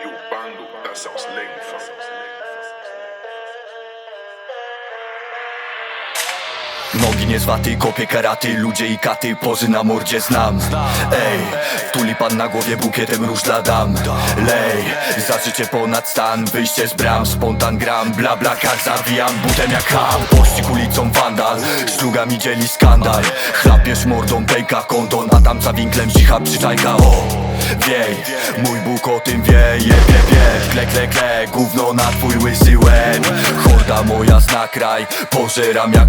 E o bando das aos lenços. Nogi nie zwaty, kopie karaty, ludzie i katy, pozy na mordzie znam. Ej, tulipan na głowie bukietem róż dla dam. Lej, za życie ponad stan, wyjście z bram, spontan gram Bla bla kar, zawijam butem jak ham. Pościg ulicą wandal, szlugami dzieli skandal. Chlapiesz mordą, pęka kondon, a tam za winklem cicha przyczajka. O, wiej, mój Bóg o tym wie, je, wie, wie. Kle, kle, kle, gówno na twój łysy łeb. Horda moja zna kraj, pożeram jak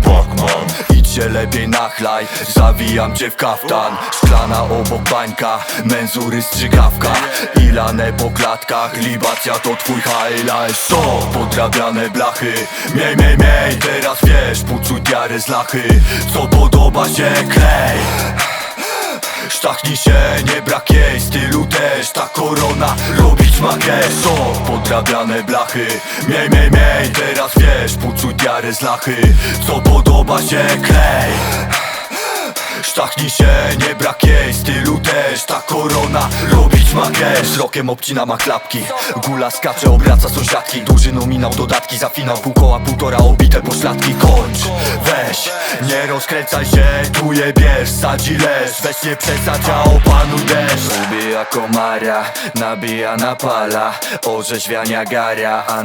Idź się lepiej nachlaj, zawijam cię w kaftan Szklana obok bańka, menzury strzykawka Ilane po klatkach, libacja to twój highlight Co? Podrabiane blachy, miej, miej, miej Teraz wiesz, pucuj diarę z lachy. Co podoba się, klej Sztachnij się, nie brak jej, stylu też. Ta korona robić ma Co? Podrabiane blachy. Miej, miej, miej, teraz wiesz Pucuj diarę z lachy. Co podoba się, klej Sztachnij się, nie brak jej, stylu też. Ta korona robić ma cash Wzrokiem obcina ma klapki. Gula skacze, obraca sąsiadki. Duży nominał, dodatki. Za finał Pół koła, półtora, obite pośladki. Kończ, weź, nie rozkręcaj się. Tu je bierz, sadzi leż Weź nie przesadź, a opanuj deszcz. Ubija komara, nabija napala. Orzeźwiania gara, a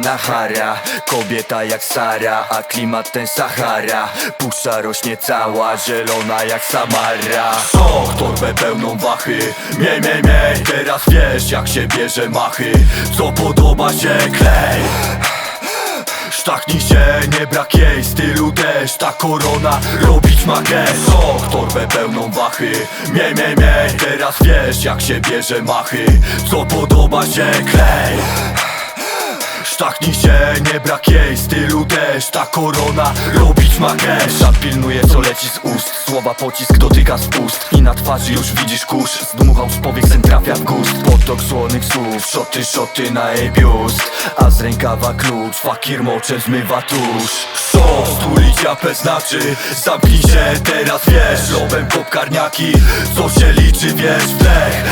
na hara. Kobieta jak Sara, a klimat ten Sahara. Puszcza rośnie cała, zielona jak Samara. Sok, torbę pełną wachy. Miej, miej, miej, teraz wiesz jak się bierze machy. Co podoba się, klej? Sztachnij się, nie brak jej, stylu też. Ta korona robić ma gest. Sok, torbę pełną wachy. Miej, miej, miej, teraz wiesz jak się bierze machy. Co podoba się, klej Się, nie brak jej, stylu też. Ta korona robić ma Szat pilnuje co leci z ust. Słowa pocisk dotyka z ust. I na twarzy już widzisz kurz. Zdmuchał z powiek, sen trafia w gust. Potok słonych słów, szoty, szoty na jej biust. A z rękawa klucz, fakir moczem zmywa tusz. Co stulić japę znaczy? Zamknij się, teraz wiesz. Lobem kopkarniaki, co się liczy, wiesz, wdech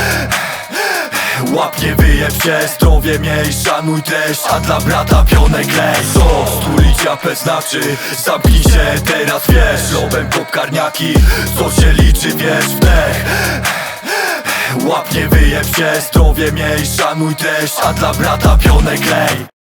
Łapnie wyjeb się, zdrowie miej, szanuj treść A dla brata pionek lej Co stulić japę znaczy? Zamknij się, teraz wiesz. Lobem kopkarniaki, co się liczy, wiesz, wdech. Łapnie wyjeb się, zdrowie miej, szanuj treść A dla brata pionek lej